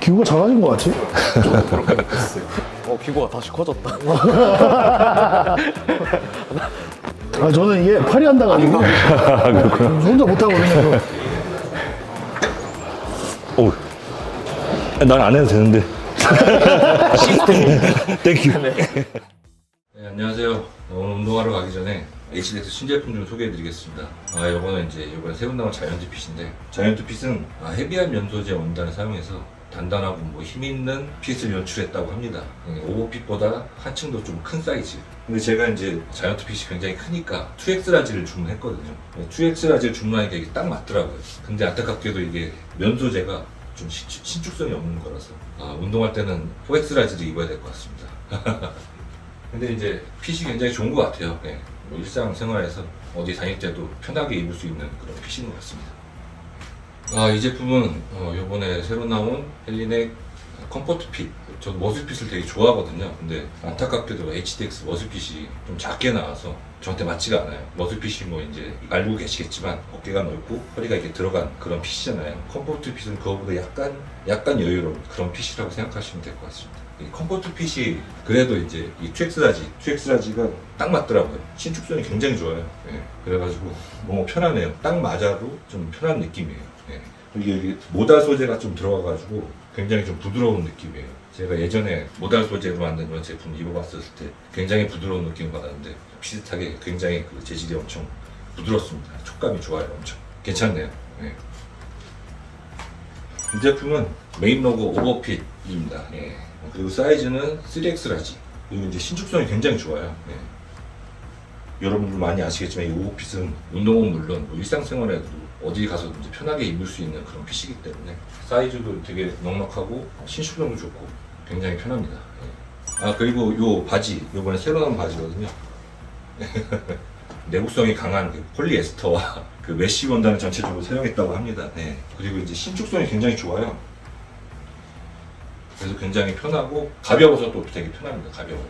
기구가 작아진 것 같지? 어 기구가 다시 커졌다. 아, 저는 이게 팔이 한다 가지고 혼자 못하거든요. 오. 난 안 해도 되는데. 땡큐. 네, 안녕하세요. 오늘 운동하러 가기 전에 HDX 신제품 좀 소개해드리겠습니다. 아, 요거는 이제 요번에 새로 나온 자이언트 핏인데, 자이언트 핏은 아, 헤비한 면소재 원단을 사용해서 단단하고 뭐 힘있는 핏을 연출했다고 합니다. 예, 오버핏보다 한층 더 좀 큰 사이즈. 근데 제가 이제 자이언트 핏이 굉장히 크니까 2X 라지를 주문했거든요. 2X 라지를 주문하니까 이게 딱 맞더라고요. 근데 안타깝게도 이게 면 소재가 좀 신- 신축성이 없는 거라서 아, 운동할 때는 4X 라지를 입어야 될 것 같습니다. 근데 이제 핏이 굉장히 좋은 것 같아요. 예. 뭐 일상생활에서 어디 다닐 때도 편하게 입을 수 있는 그런 핏인 것 같습니다. 아, 이 제품은 어, 요번에 새로 나온 헬리넥 컴포트 핏. 저 머슬핏을 되게 좋아하거든요. 근데 안타깝게도 HDX 머슬핏이 좀 작게 나와서 저한테 맞지가 않아요. 머슬핏이 뭐 이제 알고 계시겠지만 어깨가 넓고 허리가 이렇게 들어간 그런 핏이잖아요. 컴포트 핏은 그거보다 약간 약간 여유로운 그런 핏이라고 생각하시면 될 것 같습니다. 이 컴포트 핏이 그래도 이제 이 2X 라지, 2X 라지가 딱 맞더라고요. 신축성이 굉장히 좋아요. 예. 그래가지고 너무 편하네요. 딱 맞아도 좀 편한 느낌이에요. 이게 모달 소재가 좀 들어가가지고 굉장히 좀 부드러운 느낌이에요. 제가 예전에 모달 소재로 만든 그런 제품 입어봤을 때 굉장히 부드러운 느낌을 받았는데 비슷하게 굉장히 그 재질이 엄청 부드럽습니다. 촉감이 좋아요, 엄청. 괜찮네요. 예. 이 제품은 메인 로고 오버핏입니다. 예. 그리고 사이즈는 3X 라지. 그리고 이제 신축성이 굉장히 좋아요. 예. 여러분들 많이 아시겠지만 이 오버핏은 운동은 물론 뭐 일상생활에도 어디 가서 편하게 입을 수 있는 그런 핏이기 때문에 사이즈도 되게 넉넉하고 신축성도 좋고 굉장히 편합니다. 예. 아 그리고 요 바지 요번에 새로 나온 바지거든요. 내구성이 강한 그 폴리에스터와 그 메쉬 원단을 전체적으로 사용했다고 합니다. 네. 그리고 이제 신축성이 굉장히 좋아요. 그래서 굉장히 편하고 가벼워서 또 되게 편합니다. 가벼워.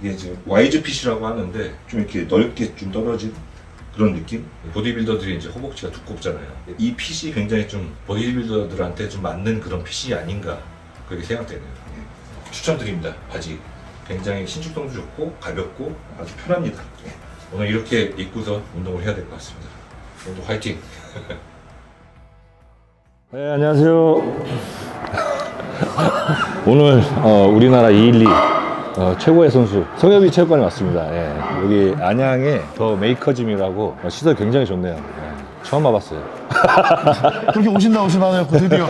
이게 이제 와이즈 핏이라고 하는데 좀 이렇게 넓게 좀 떨어진 그런 느낌? 보디빌더들이 이제 허벅지가 두껍잖아요. 이 핏이 굉장히 좀 보디빌더들한테 좀 맞는 그런 핏이 아닌가 그렇게 생각되네요. 예. 추천드립니다. 바지. 굉장히 신축성도 좋고 가볍고 아주 편합니다. 예. 오늘 이렇게 입고서 운동을 해야 될 것 같습니다. 오늘도 화이팅! 네, 안녕하세요. 오늘 어, 우리나라 212 어, 최고의 선수 성엽이 체육관에 왔습니다. 예. 여기 안양에 더 메이커짐이라고 어, 시설 굉장히 좋네요. 예. 처음 와봤어요. 그렇게 오신다 오신다네요, 드디어.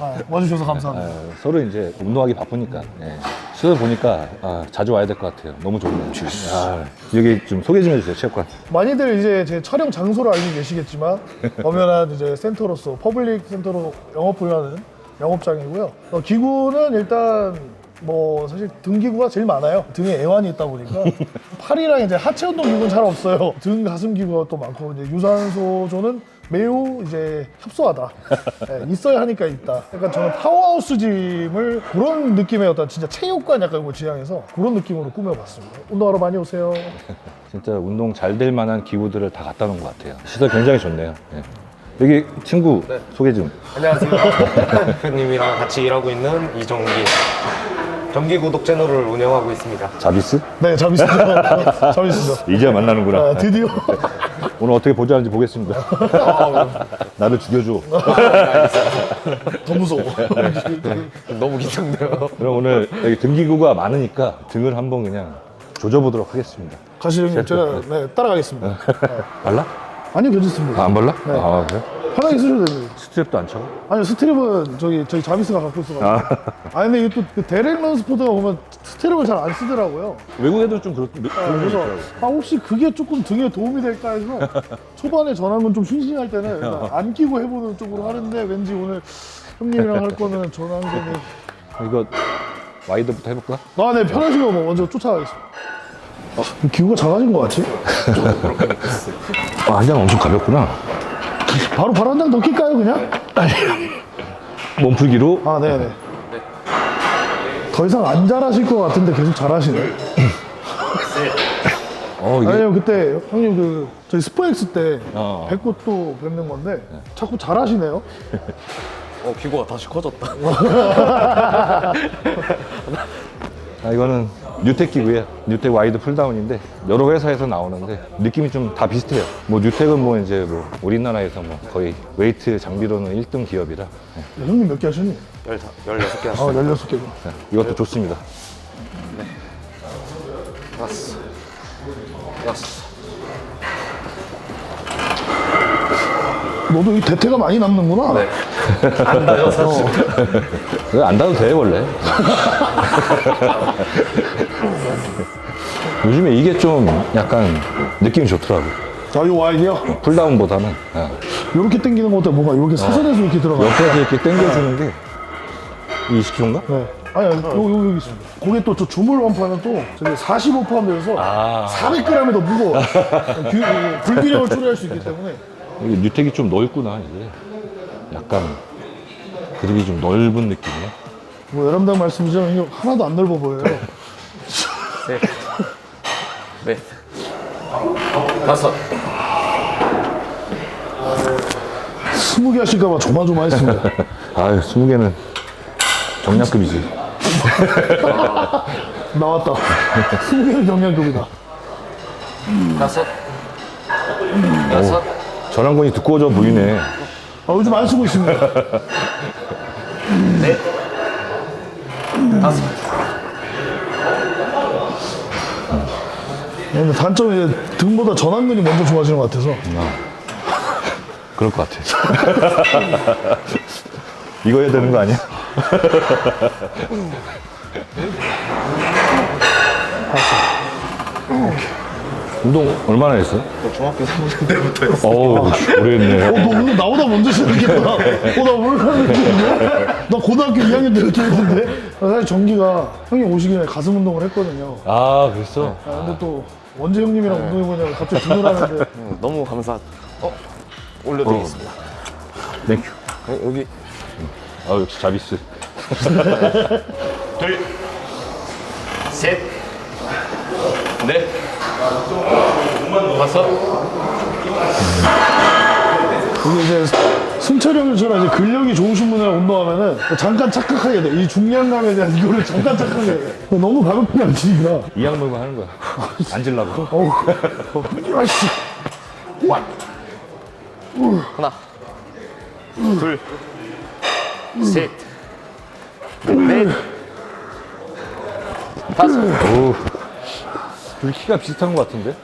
아, 와주셔서 감사합니다. 예, 서로 이제 운동하기 바쁘니까 예. 시설 보니까 아, 자주 와야 될 것 같아요. 너무 좋네요. 아, 여기 좀 소개 좀 해주세요. 체육관. 많이들 이제 제 촬영 장소를 알고 계시겠지만 엄연한 이제 센터로서 퍼블릭 센터로 영업을 하는 영업장이고요. 어, 기구는 일단 뭐 사실 등 기구가 제일 많아요. 등에 애환이 있다 보니까 팔이랑 이제 하체 운동 기구는 잘 없어요. 등 가슴 기구가 또 많고 이제 유산소조는 매우 이제 협소하다. 예, 있어야 하니까 있다. 약간 저는 파워하우스 짐을 그런 느낌의 어떤 진짜 체육관 약간 이거 지향해서 그런 느낌으로 꾸며봤습니다. 운동하러 많이 오세요. 진짜 운동 잘 될 만한 기구들을 다 갖다 놓은 것 같아요. 시설 굉장히 좋네요. 예. 여기 친구 소개 좀. 안녕하세요. 대표님이랑 같이 일하고 있는 이정기. 정기 구독 채널을 운영하고 있습니다. 자비스? 네, 재밌습니다. 재밌습니다. 이제야 만나는구나. 아, 드디어. 오늘 어떻게 보자는지 보겠습니다. 나를 죽여줘. 더 무서워. 너무 긴장돼요. 그럼 오늘 여기 등기구가 많으니까 등을 한번 그냥 조져보도록 하겠습니다. 가시 형님, 제가 네, 따라가겠습니다. 네. 발라? 아니요, 괜찮습니다. 아, 안 발라? 네. 아, 그래? 편하게 쓰셔도 됩니다. 스트랩도 안 차고? 아니요, 스트립은 저기, 저희 자비스가 갖고 있어가지고. 아, 근데 이게 또그 데렉 런스포드가 보면 스트립을 잘 안 쓰더라고요. 외국 애들 좀 그렇, 아, 그런 거 그래서, 있더라고. 아, 혹시 그게 조금 등에 도움이 될까 해서 초반에 전화는 좀 싱싱할 때는 일단 안 끼고 해보는 쪽으로 하는데 왠지 오늘 형님이랑 할 거는 전화는 이거 와이드부터 해볼까? 아, 네, 편하신 거뭐 먼저 쫓아가겠습니다. 아, 기구가 작아진 것 같지? 아, 한 장 엄청 가볍구나. 바로 바로 한장더 낄까요, 그냥? 몸풀기로 아, 네네. 더 이상 안 잘하실 것 같은데 계속 잘하시네. 어, 이게 아니요, 그때 형님 그 저희 스포엑스 때 어. 뵙고 또 뵙는 건데 자꾸 잘하시네요. 어, 기구가 다시 커졌다. 아, 이거는 뉴텍 기구예요. 뉴텍 와이드 풀다운인데 여러 회사에서 나오는데 느낌이 좀 다 비슷해요. 뭐 뉴텍은 뭐 이제 뭐 우리나라에서 뭐 거의 웨이트 장비로는 1등 기업이라 네. 야, 형님 몇 개 하셨니? 16개 아, 하시네. 16개고. 네, 이것도 좋습니다. 다섯. 여섯. 너도 이 대퇴가 많이 남는구나. 네. 안 돼요, 사실. 그거 안 닿아도 돼 원래. 요즘에 이게 좀 약간 느낌이 좋더라고. 자, 이 와인이요. 풀다운보다는 예. 이렇게 당기는 것보다 뭔가 이렇게 사선에서 이렇게 들어가. 옆에서 이렇게 당겨주는 게 20kg인가? 네. 아니, 아니, 요, 요, 여기 있습니다. 거기에 또저 주물 원판은 또 저기 45 포함되어서 아. 400g이 더 무거워. 불균형을 초래할 수 있기 때문에. 뉴텍이 좀 넓구나 이게. 약간 그립이 좀 넓은 느낌이야. 뭐 여러분들 말씀이지만 이게 하나도 안 넓어 보여요. 셋. 넷. 다섯. 20개 하실까봐 조마조마했습니다. 아유 20개는 정량급이지. 나왔다. 20개는 경량급이다. 다섯. 여섯. 전완근이 두꺼워져 보이네. 아, 요즘 안 쓰고 있습니다. 넷. 다섯. 근데 단점이 등보다 전완근이 먼저 좋아지는 것 같아서. 그럴 것 같아. 이거 해야 되는 거 아니야? 운동 얼마나 했어? 중학교 3학년 때부터 했어. 어우, 오래 어, 했네. 너 오늘 나보다 먼저 시작했구나. 어, 나 몰랐는데. 나 고등학교 2학년 때 이렇게 했는데. 나 사실 정기가 형님 오시기 전에 가슴 운동을 했거든요. 아, 그랬어? 아, 근데 또 언제 형님이랑 운동해보냐고 갑자기 등을 음, 너무 감사. 어? 올려드리겠습니다. 땡큐. 어, 여기. 아, 역시 자비스. 둘. 셋. 넷. 다섯. 이게 이제 승철 형처럼 이제 근력이 좋으신 분이랑 운동하면은 잠깐 착각하게 돼. 이 중량감에 대한 이거를 잠깐 착각하게 돼. 너무 가볍게 안 치니까. 이 악 물고 하는 거야. 앉으려고. 어우, 아씨. 하나. 둘. 셋. 넷. 다섯. 오. 둘 키가 비슷한 것 같은데?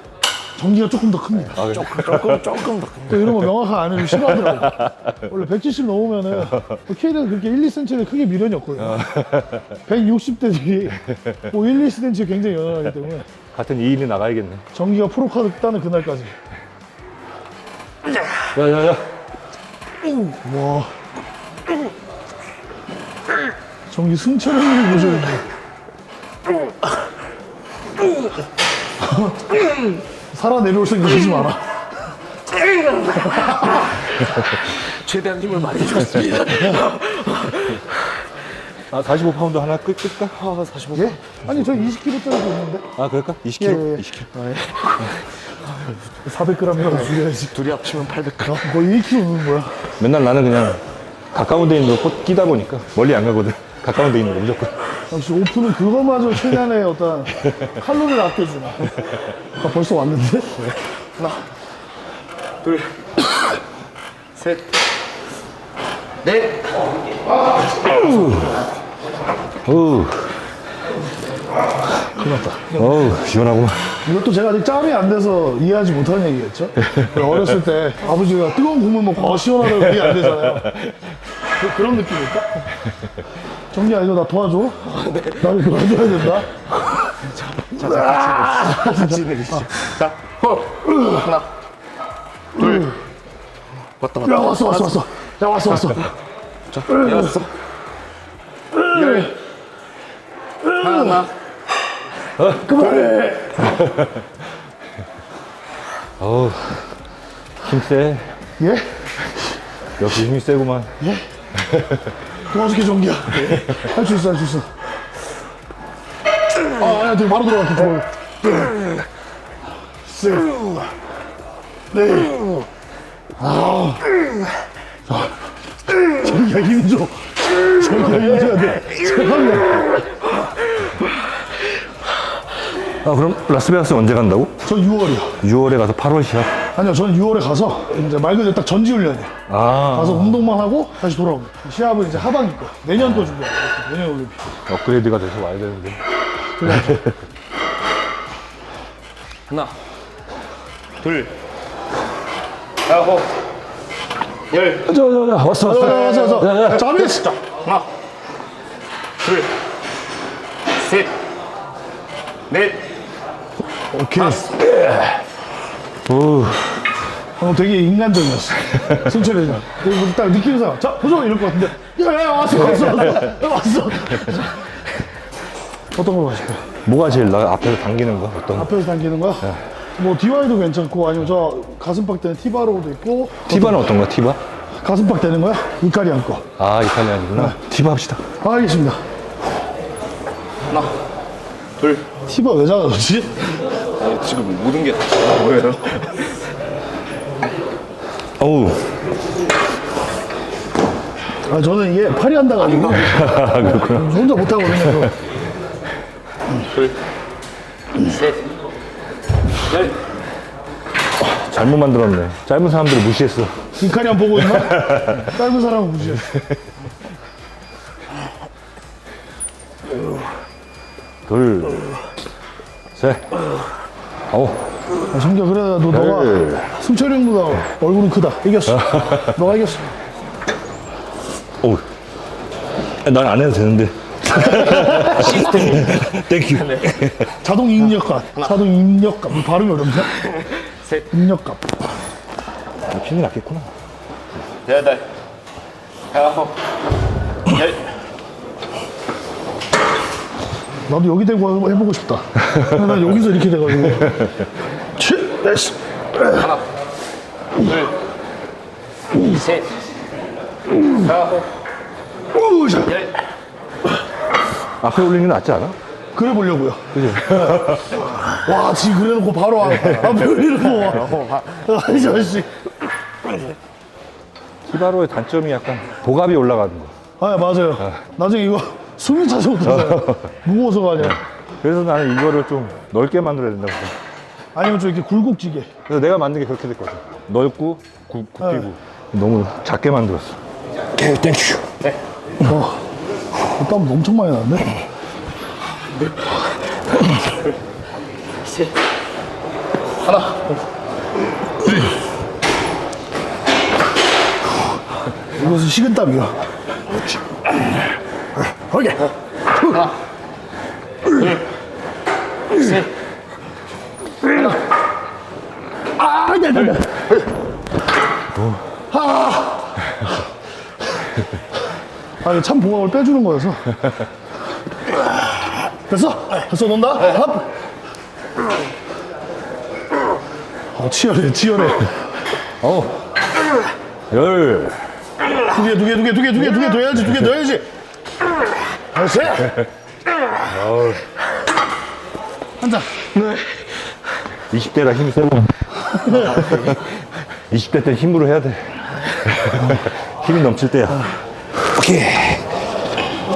전기가 조금 더 큽니다. 아, 그래? 조금, 조금 더. 또 이런 거 명확하게 안 해주면 싫어하더라고. 원래 170 넘으면은 K대는 그렇게 1, 2cm는 크게 미련이 없거든요. 160대들이 뭐 1, 2cm 굉장히 연연하기 때문에 같은 2인이 나가야겠네. 전기가 프로카드 따는 그날까지. 야, 야, 야. 와. 전기 승철 형님 보셔야겠네. 살아 내려올 생각 하지 마라. 최대한 힘을 많이 줬습니다. 아, 45파운드 하나 끌, 끌까? 아, 45. 예? 아니 저 20kg짜리도 있는데 아, 그럴까? 20kg? 예, 예. 20kg. 400g이라도 줄여야지. 둘이 합치면 800g. 어, 거의 1kg는 뭐야? 맨날 나는 그냥 가까운 데 있는 거 꽂- 끼다 보니까 멀리 안 가거든. 가까운 데 있는 거 무조건. 역시 오픈은 그거마저 최대한의 어떤 칼로리를 아껴주나. 아, 벌써 왔는데? 하나. 둘. 셋. 넷. 어우, 큰일 났다. 어우, 시원하구만. 이것도 제가 아직 짬이 안 돼서 이해하지 못하는 얘기겠죠? 어렸을 때 아버지가 뜨거운 국물 먹고 어, 시원하다고 이해 안 되잖아요. 그, 런 느낌일까? 정리야, 이거 나 도와줘? 나를 도와줘야 된다? 같이 내리시죠. 자, 호. 하나. 둘. 왔다, 야, 왔다. 왔어, 왔어, 왔어. 야, 왔어, 왔어. 자, 여섯. 열. 하나. 그만해. 어우, 힘 세. 예? 역시 힘이 세구만. 도와줄게, 정기야. 할 수 있어, 할 수 있어. 아, 야, 되게 바로 들어갈게, 좋아요. 셋. 네. 아. 자, 정기 저기야 힘 줘. 저기야 힘 줘야 돼. 잠깐만. 아 그럼 라스베가스 언제 간다고? 전 6월이요. 6월에 가서 8월 시합. 아니요, 저는 6월에 가서 이제 말 그대로 딱 전지훈련이에요. 아 가서 운동만 하고 다시 돌아옵니다. 시합은 이제 하반기 거. 내년 거 준비하고 내년 올림픽. 업그레이드가 돼서 와야 되는데. 하나, 둘, 아홉, 열. 저 저 저 왔어 자, 자, 자, 자, 야, 야. 자, 미스. 자, 하나, 둘, 셋, 넷, 오케이. 오, 어, 되게 인간적이었어. 승철이 형. 그리고 딱 느끼는 사람. 자, 보정 이럴 것 같은데. 야, 야, 왔어, 왔어, 왔어. 야, 왔어. 어떤 걸 마실까요? 뭐가 제일 나 앞에서 당기는 거 어떤 거? 앞에서 당기는 거야? 뭐, DY도 괜찮고, 아니면 저 가슴팍 되는 티바로도 있고. 티바는 어떤 거야 티바? 가슴팍 되는 거야? 이카리안 거. 아 이탈리안이구나. 티바 합시다. 아, 알겠습니다. 하나, 둘. 티바 왜 작아졌지? 지금 모든 게다 보여요. 어우 아, 저는 이게 팔이 한다 가지고. 그렇구나. 혼자 못하거든요. 둘, 셋, 넷. 잘못 만들었네. 짧은 사람들을 무시했어. 이카리 안 보고 있나? 짧은 사람은 무시했어. 둘, 셋, 아홉. 아, 성규야, 그래, 너, 너가 네. 승철이 형보다 얼굴은 크다. 이겼어. 너가 이겼어. 오. 난안 해도 되는데. 시스템. 땡큐. 자동 입력값. 자동 입력값. 뭐 발음이 어렵냐? 셋. 입력값. 힘이 났겠구나. 여덟, 아홉, 나도 여기 대고 한번 해보고 싶다. 난 여기서 이렇게 돼가지고. 치, 됐어. 하나, 둘, 셋, 아홉, 우, 자. 열. 앞에 올리는 게 낫지 않아? 그래 보려고요. 와, 지금 그래 놓고 바로 앞, 앞에 올리는 거 와. 아니, 저씨. 티바로의 단점이 약간 복압이 올라가는 거. 아, 맞아요. 나중에 이거 숨이 차서 못하잖아요. 무거워서가 아니라. 그래서 나는 이거를 좀 넓게 만들어야 된다고 생각. 아니면 좀 이렇게 굴곡지게. 그래서 내가 만든 게 그렇게 됐거든. 넓고 굽, 굽히고. 너무 작게 만들었어. 오케이, 땡큐. 어, 땀 엄청 많이 나는데? 셋, 하나, 이것은 식은땀이야. 오케이. 셋, 아, 네, 네, 네. 아. 아, 이거 참 봉합을 빼주는 거여서. 됐어? 됐어, 논다? 합. 어, 치열해, 치열해. 어. 열. 두 개, 두 개, 두 개, 두 개, 두 개, 두개더 해야지, 두개더 해야지. 알았어? 한 잔. 20대라 힘이 세고. 20대 때 힘으로 해야 돼. 힘이 넘칠 때야. 오케이.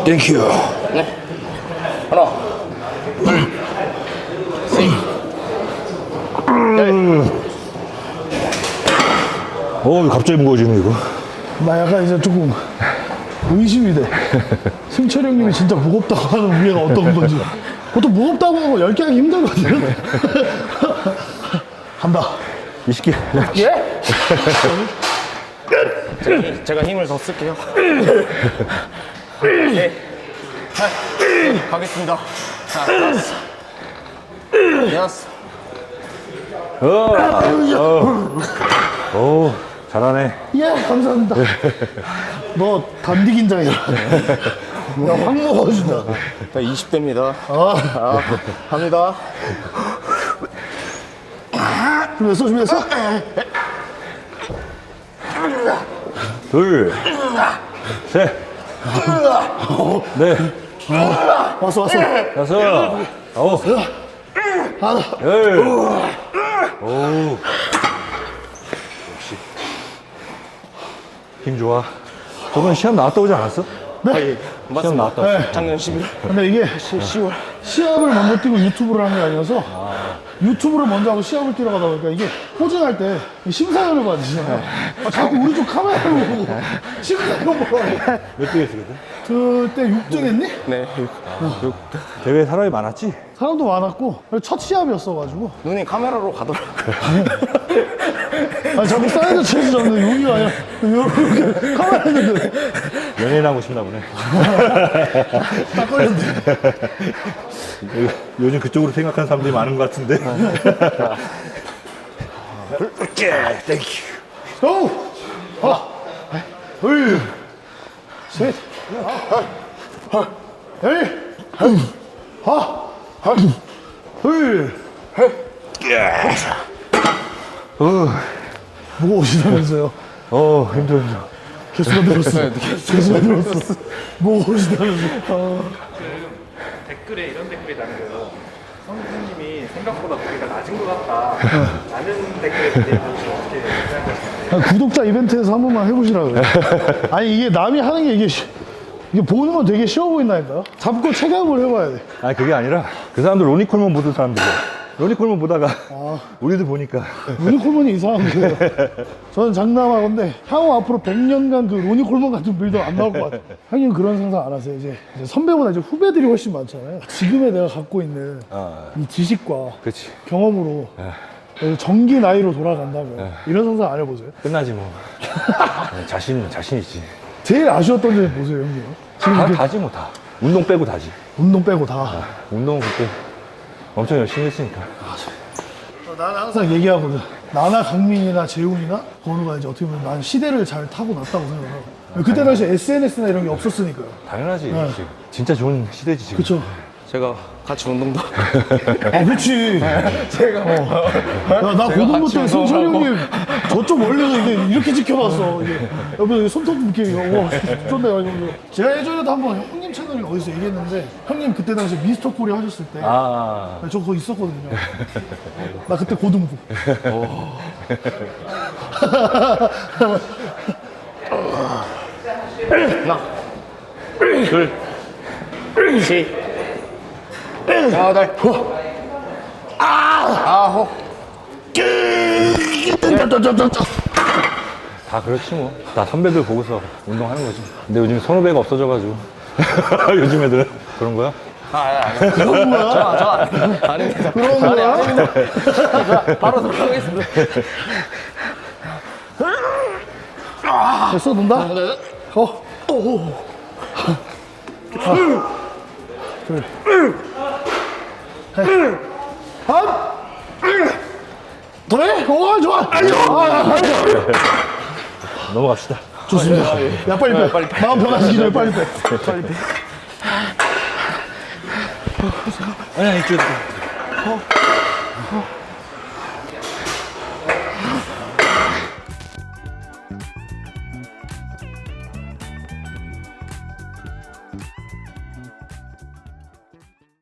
땡큐. 하나, 어, 갑자기 무거워지네, 이거. 나 약간 이제 조금 의심이 돼. 승철 형님이 진짜 무겁다고 하는 무게가 어떤 건지. 보통 무겁다고 하고 10개 하기 힘들거든. 간다. 20개. 예? 제가, 제가 힘을 더 쓸게요. 네. 하, 가겠습니다. 자, 다섯, 여섯, 오, 잘하네. 예, 감사합니다. 너 단디 긴장이야. 야, 확 먹어준다. 20대입니다. 아, 갑니다. 준비했어, 준비했어? 둘, 셋, 넷, 왔어, 왔어. 다섯, 아홉, 하나. 열. 오. 역시. 힘 좋아. 저번에 시합 나왔다 오지 않았어? 네. 시합 나왔다. 네. 작년 11월. 근데 이게 10월 시합을 먼저 뛰고 유튜브를 하는 게 아니어서 유튜브를 먼저 하고 시합을 뛰러 가다 보니까 이게 포징할 때 심사위원을 받으시잖아요. 아, 자꾸 우리 쪽 카메라를 보고 심사위원 보고 몇개 했어, 그때? 그때 6등 했니? 네. 대회에 사람이 많았지? 사람도 많았고 첫 시합이었어가지고 눈이 카메라로 가더라고요. 아 자꾸 사이드 체스 잡는 여기가 아니라 이렇게 카메라 있는데 연예인 하고 싶나 보네. 딱 걸렸네. 요- 요즘 그쪽으로 생각하는 사람들이 많은 것 같은데. 오! 하나, 둘, 셋, 열, 하, 둘, 어, 무거우시다면서요? 어, 힘들어, 힘들어. 개수가 늘었어. 개수가 늘었어. 무거우시다면서. 어. 댓글에 이런 댓글이 남겨요. 성우님이 생각보다 무게가 낮은 것 같다. 라는 어떻게 생각하시나요? 아, 구독자 이벤트에서 한 번만 해보시라고요. 아니 이게 남이 하는 게 이게 쉬- 이게 보는 건 되게 쉬워 보인다니까요. 잡고 체감을 해봐야 돼. 아니, 그게 아니라 그 사람들 로니콜만 보던 사람들이야. 로니콜만 보다가 우리도 보니까 로니콜몬이 이상한 거예요. 저는 장담하건데 향후 앞으로 100년간 그 로니콜몬 같은 빌더 안 나올 것 같아요. 형님 그런 상상 안 하세요? 이제, 이제 선배보다 이제 후배들이 훨씬 많잖아요. 지금의 내가 갖고 있는 아. 이 지식과 그렇지. 경험으로 전기 나이로 돌아간다면 이런 상상 안 해보세요? 끝나지 뭐. 네, 자신, 자신 있지. 제일 아쉬웠던 점이 뭐세요, 형님? 지금 다, 이렇게 다지 뭐, 다. 운동 빼고 다지. 운동 빼고 다. 운동은 그때 엄청 열심히 했으니까. 나는 항상 얘기하거든. 나나 강민이나 재훈이나 건우가 이제 어떻게 보면 난 시대를 잘 타고 났다고 생각하고. 그때 당시 SNS나 이런 게 없었으니까요. 당연하지. 네. 지금. 진짜 좋은 시대지, 지금. 그쵸? 제가 같이 운동도. 아, 그치. 제가. 어. 야, 나 고등부 때 승철이 형님 저쪽 멀리서 이게 이렇게 지켜봤어. 이게 옆에서 손톱 이렇게, 와, 좋네. 제가 예전에도 한번 형님 채널에 어디서 얘기했는데, 형님 그때 당시 미스터 코리아 하셨을 때, 아, 저 거기 있었거든요. 나 그때 고등부. 하나, 둘, 셋, 여덟, 아홉, 다 그렇지 뭐. 다 선배들 보고서 운동하는 거지. 근데 요즘 선후배가 없어져가지고. 요즘 애들은 그런 거야? 그런 거야? 저, 저 아니- 아닙니다. 그런 거야? 바로 들어가겠습니다. 됐어, 논다? 어. 오. 하나, 둘, 셋, 한, 그래? 오, 좋아. 아, 아, 넘어갑시다. 좋습니다. 야, 빨리 빼. 마음 변화시키기 전에 빨리 빼. 빨리 빼. 아니, 아니, 이쪽. 어.